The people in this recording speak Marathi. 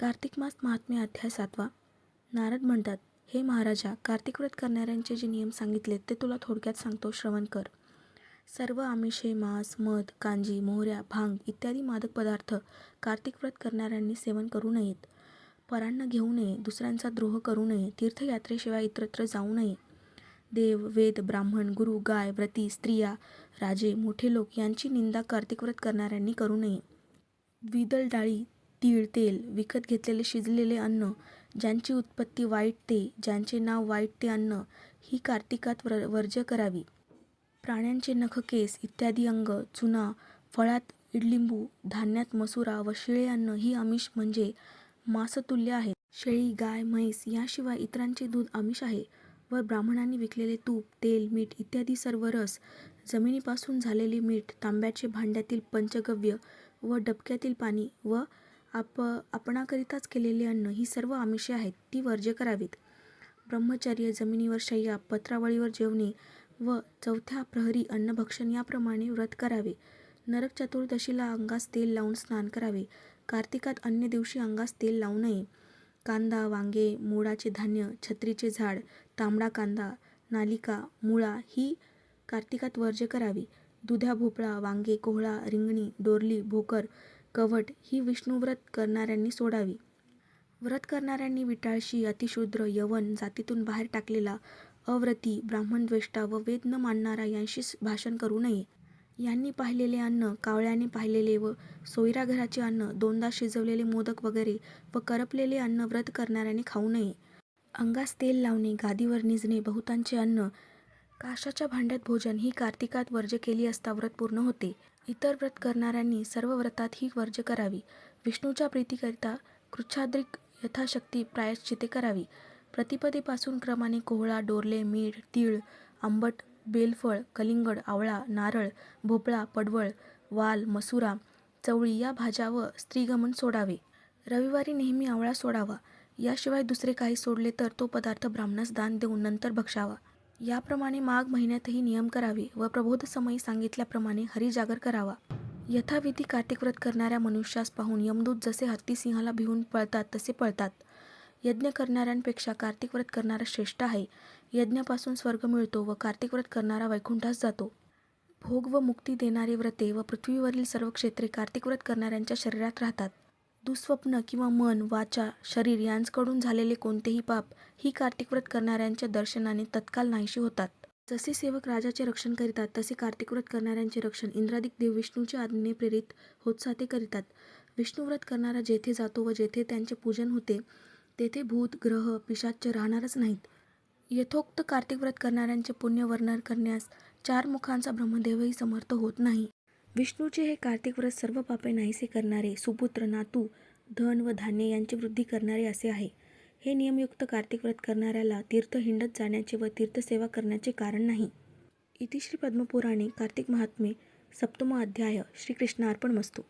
कार्तिक मास महात्म्य अध्याय सातवा. नारद म्हणतात हे महाराजा कार्तिक व्रत करणाऱ्यांचे जे नियम सांगितलेत ते तुला थोडक्यात सांगतो श्रवण कर. सर्व आमिषे मांस मध कांजी मोहऱ्या भांग इत्यादी मादक पदार्थ कार्तिक व्रत करणाऱ्यांनी सेवन करू नयेत. परांना घेऊ नये दुसऱ्यांचा द्रोह करू नये तीर्थयात्रेशिवाय इतरत्र जाऊ नये. देव वेद ब्राह्मण गुरु गाय व्रती स्त्रिया राजे मोठे लोक यांची निंदा कार्तिक व्रत करणाऱ्यांनी करू नये. द्विदल डाळी तीळ तेल विकत घेतलेले शिजलेले अन्न ज्यांची उत्पत्ती वाईट ते ज्यांचे नाव वाईट ते अन्न ही कार्तिकात व्र वर्ज्य करावी. प्राण्यांचे नख केस इत्यादी अंग चुना फळात इडलिंबू धान्यात मसुरा व शिळे अन्न ही आमिष म्हणजे मांसतुल्य आहेत शेळी गाय म्हैस याशिवाय इतरांचे दूध आमिष आहे. व ब्राह्मणांनी विकलेले तूप तेल मीठ इत्यादी सर्व रस जमिनीपासून झालेले मीठ तांब्याचे भांड्यातील पंचगव्य व डबक्यातील पाणी व आप आपणाकरिताच केलेले अन्न ही सर्व आमिषे आहेत ती वर्ज्य करावीत. ब्रह्मचर्य जमिनीवर शय्या पत्रावळीवर जेवणे व चौथ्या प्रहरी अन्नभक्षण याप्रमाणे व्रत करावे. नरक चतुर्दशीला अंगास तेल लावून स्नान करावे. कार्तिकात अन्य दिवशी अंगास तेल लावू नये. कांदा वांगे मोडाचे धान्य छत्रीचे झाड तांबडा कांदा नालिका मुळा ही कार्तिकात वर्ज्य करावी. दुध्या भोपळा वांगे कोहळा रिंगणी डोरली भोकर कवट ही विष्णुव्रत करणाऱ्यांनी सोडावी. व्रत करणाऱ्यांनी विटाळशी अतिशूद्र यवन जातीतून बाहेर टाकलेला अव्रती ब्राह्मणद्वेष्टा व वेद न मानणारा यांशी भाषण करू नये. यांनी पाहिलेले अन्न कावळ्याने पाहिलेले व सोयरा घराचे अन्न दोनदा शिजवलेले मोदक वगैरे व करपलेले अन्न व्रत करणाऱ्यांनी खाऊ नये. अंगास तेल लावणे गादीवर निजणे बहुतांचे अन्न काशाच्या भांड्यात भोजन ही कार्तिकात वर्ज्य केली असता व्रत पूर्ण होते. इतर व्रत करणाऱ्यांनी सर्व व्रतात ही वर्ज्य करावी. विष्णूच्या प्रीतीकरिता कृच्छाद्रिक यथाशक्ती प्रायश्चिते करावी. प्रतिपदेपासून क्रमाने कोहळा डोरले मीठ तीळ आंबट बेलफळ कलिंगड आवळा नारळ भोपळा पडवळ वाल मसुरा चवळी या भाज्या व स्त्रीगमन सोडावे. रविवारी नेहमी आवळा सोडावा. याशिवाय दुसरे काही सोडले तर तो पदार्थ ब्राह्मणास दान देऊन नंतर भक्षावा. याप्रमाणे माघ महिन्यातही नियम करावे व प्रबोधसमयी सांगितल्याप्रमाणे हरिजागर करावा. यथाविधी कार्तिक व्रत करणाऱ्या मनुष्यास पाहून यमदूत जसे हत्ती सिंहाला भिवून पळतात तसे पळतात. यज्ञ करणाऱ्यांपेक्षा कार्तिक व्रत करणारा श्रेष्ठ आहे. यज्ञापासून स्वर्ग मिळतो व कार्तिक व्रत करणारा वैकुंठास जातो. भोग व मुक्ती देणारी व्रते व पृथ्वीवरील सर्व क्षेत्रे कार्तिक व्रत करणाऱ्यांच्या शरीरात राहतात. दुःस्वप्न किंवा मन वाचा शरीर यांचकडून झालेले कोणतेही पाप ही कार्तिक व्रत करणाऱ्यांच्या दर्शनाने तत्काल नाहीशी होतात. जसे सेवक राजाचे रक्षण करीतात तसे कार्तिक व्रत करणाऱ्यांचे रक्षण इंद्रादिक देव विष्णूच्या आज्ञेने प्रेरित होत साते करीतात. विष्णुव्रत करणारा जेथे जातो व जेथे त्यांचे पूजन होते तेथे भूत ग्रह पिशाच्च राहणारच नाहीत. यथोक्त कार्तिक व्रत करणाऱ्यांचे पुण्य वर्णन करण्यास चार मुखांचा ब्रह्मदेवही समर्थ होत नाही. विष्णूचे हे कार्तिक व्रत सर्व पापे नाहीसे करणारे सुपुत्र नातू धन व धान्य यांची वृद्धी करणारे असे आहे. हे नियमयुक्त कार्तिक व्रत करणाऱ्याला तीर्थ हिंडत जाण्याचे व तीर्थसेवा करण्याचे कारण नाही. इति श्री पद्मपुराणे कार्तिक महात्मे सप्तम अध्याय श्रीकृष्णार्पणमस्तु